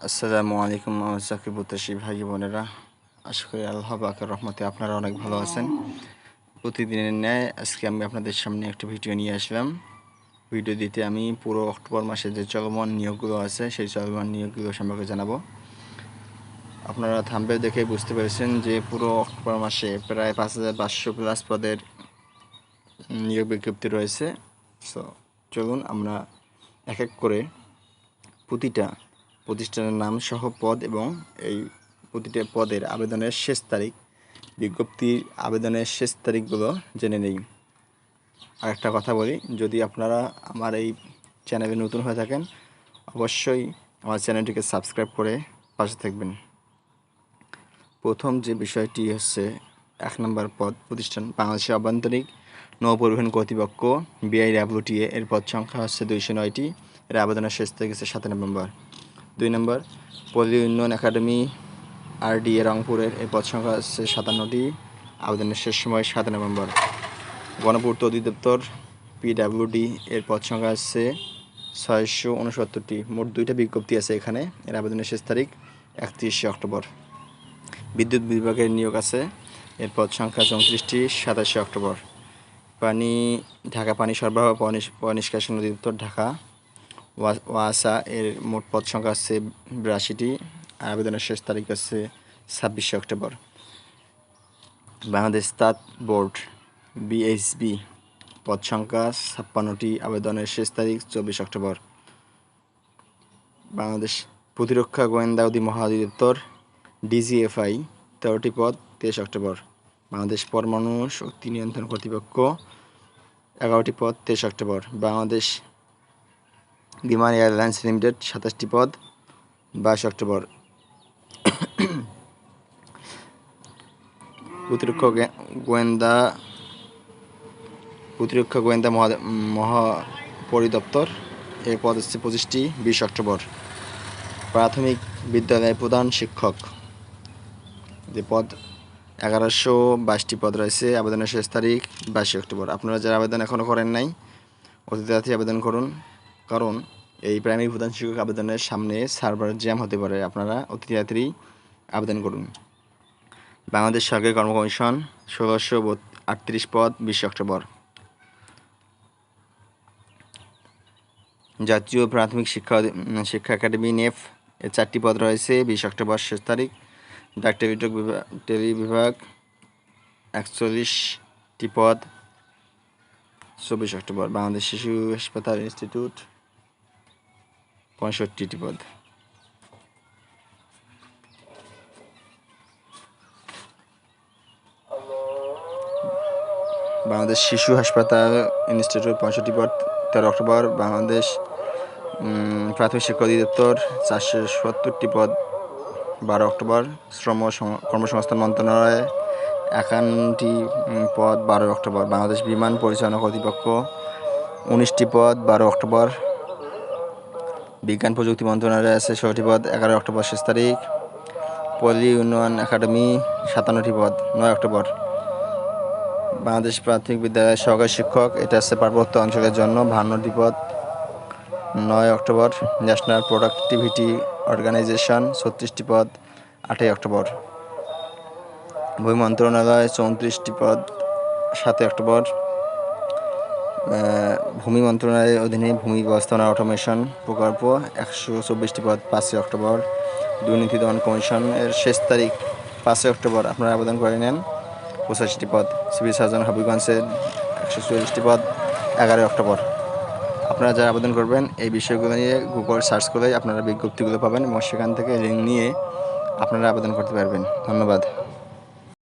আসসালামু আলাইকুম আমার সাকিব উত্তাসী ভাই বোনেরা, আশা করি আল্লাহ বাকের রহমতে আপনারা অনেক ভালো আছেন। প্রতিদিনের ন্যায় আজকে আমি আপনাদের সামনে একটা ভিডিও নিয়ে আসলাম। ভিডিও দিতে আমি পুরো অক্টোবর মাসে যে চলমান নিয়োগগুলো আছে, সেই চলমান নিয়োগগুলো সম্পর্কে জানাব। আপনারা থাম্বে দেখে বুঝতে পেরেছেন যে পুরো অক্টোবর মাসে প্রায় পাঁচ হাজার পাঁচশো প্লাস পদের নিয়োগ বিজ্ঞপ্তি রয়েছে। সো চলুন আমরা এক এক করে প্রতিটা প্রতিষ্ঠানের নাম সহ পদ এবং এই প্রতিটা পদের আবেদনের শেষ তারিখ, বিজ্ঞপ্তির আবেদনের শেষ তারিখগুলো জেনে নেই। আর একটা কথা বলি, যদি আপনারা আমার এই চ্যানেলে নতুন হয়ে থাকেন, অবশ্যই আমার চ্যানেলটিকে সাবস্ক্রাইব করে পাশে থাকবেন। প্রথম যে বিষয়টি হচ্ছে, এক নম্বর পদ, প্রতিষ্ঠান বাংলাদেশের আভ্যন্তরিক নৌপরিবহন কর্তৃপক্ষ বিআই বিআইডাব্লিউটিএ, এর পদ সংখ্যা হচ্ছে দুইশো নয়টি। এর আবেদনের শেষ তারিখ হচ্ছে সাত নভেম্বর। দুই নম্বর, পল্লী উন্নয়ন একাডেমি আরডিএ রংপুরের এই পদ সংখ্যা হচ্ছে সাতান্নটি, আবেদনের শেষ সময় সাত নভেম্বর। গণপূর্ত অধিদপ্তর পিডাব্লিউডি এর পদ সংখ্যা হচ্ছে ছয়শো উনসত্তরটি। মোট দুইটা বিজ্ঞপ্তি আছে এখানে, এর আবেদনের শেষ তারিখ একত্রিশে অক্টোবর। বিদ্যুৎ বিভাগের নিয়োগ আছে, এর পদ সংখ্যা চৌত্রিশটি, সাতাশে অক্টোবর। পানি, ঢাকা পানি সরবরাহ পয়- অধিদপ্তর, ঢাকা। ওয়াসা এর মোট পদ সংখ্যা আছে বিরাশিটি, আর আবেদনের শেষ তারিখ আছে ছাব্বিশে অক্টোবর। বাংলাদেশ তাঁত বোর্ড বিএসবি পদ সংখ্যা ছাপ্পান্নটি, আবেদনের শেষ তারিখ চব্বিশ অক্টোবর। বাংলাদেশ প্রতিরক্ষা গোয়েন্দা অধি মহাধিদপ্তর, ডিজিএফআই, তেরোটি পদ, তেইশ অক্টোবর। বাংলাদেশ পরমাণু শক্তি নিয়ন্ত্রণ কর্তৃপক্ষ, এগারোটি পদ, তেইশ অক্টোবর। বাংলাদেশ বিমান এয়ারলাইন্স লিমিটেড সাতাশটি পদ, বাইশ অক্টোবর। প্রতিরক্ষা গোয়েন্দা প্রতিরক্ষা গোয়েন্দা মহা মহাপরিদপ্তর এর পদ হচ্ছে পঁচিশটি, বিশ অক্টোবর। প্রাথমিক বিদ্যালয়ের প্রধান শিক্ষক। যে পদ এগারোশো বাইশটি পদ রয়েছে, আবেদনের শেষ তারিখ বাইশে অক্টোবর। আপনারা যারা আবেদন এখনও করেন নাই, অতি তাড়াতাড়ি আবেদন করুন। কারণ এই প্রাইমারি প্রধান শিক্ষক আবেদনের সামনে সার্ভার জ্যাম হতে পারে। আপনারা অতি তাড়াতাড়ি আবেদন করুন। বাংলাদেশ সরকারি কর্ম কমিশন ষোলোশো আটত্রিশ পদ, বিশে অক্টোবর। জাতীয় প্রাথমিক শিক্ষা শিক্ষা একাডেমি, নেফ, এর চারটি পদ রয়েছে, বিশ অক্টোবর, শেষ তারিখ। ডাক টেলিটক বিভাগ টেলি বিভাগ, একচল্লিশটি পদ, চব্বিশ অক্টোবর। বাংলাদেশ শিশু হাসপাতাল ইনস্টিটিউট। পঁয়ষট্টিটি পদ। বাংলাদেশ শিশু হাসপাতাল ইনস্টিটিউট পঁয়ষট্টি পদ, তেরো অক্টোবর, বাংলাদেশ প্রাথমিক শিক্ষা অধিদপ্তর চারশো সত্তরটি পদ, বারো অক্টোবর, শ্রম কর্মসংস্থান মন্ত্রণালয়ে একান্নটি পদ, বারো অক্টোবর, বাংলাদেশ বিমান পরিচালনা কর্তৃপক্ষ উনিশটি পদ, বারো অক্টোবর বিজ্ঞান প্রযুক্তি মন্ত্রণালয়ে আছে ষোলোটি পদ, এগারো অক্টোবর শেষ তারিখ। পল্লী উন্নয়ন একাডেমি, সাতান্নটি পদ, নয় অক্টোবর। বাংলাদেশ প্রাথমিক বিদ্যালয়ের সহকারী শিক্ষক, এটা হচ্ছে পার্বত্য অঞ্চলের জন্য বাহান্নটি পদ, নয় অক্টোবর। ন্যাশনাল প্রোডাক্টিভিটি অর্গানাইজেশন, ছত্রিশটি পদ, আটই অক্টোবর। ভূমি মন্ত্রণালয় চৌত্রিশটি পদ, সাতই অক্টোবর। ভূমি মন্ত্রণালয়ের অধীনে ভূমি ব্যবস্থাপনা অটোমেশন প্রকল্প একশো চব্বিশটি পদ, পাঁচই অক্টোবর। দুর্নীতি দমন কমিশনের শেষ তারিখ, পাঁচই অক্টোবর। আপনারা আবেদন করে নেন। পঁচাশিটি পদ, সিভিল সার্জন হবিগঞ্জের একশো চল্লিশটি পদ, এগারোই অক্টোবর। আপনারা যারা আবেদন করবেন, এই বিষয়গুলো নিয়ে গুগল সার্চ করলেই আপনারা বিজ্ঞপ্তিগুলো পাবেন এবং সেখান থেকে লিঙ্ক নিয়ে আপনারা আবেদন করতে পারবেন। ধন্যবাদ।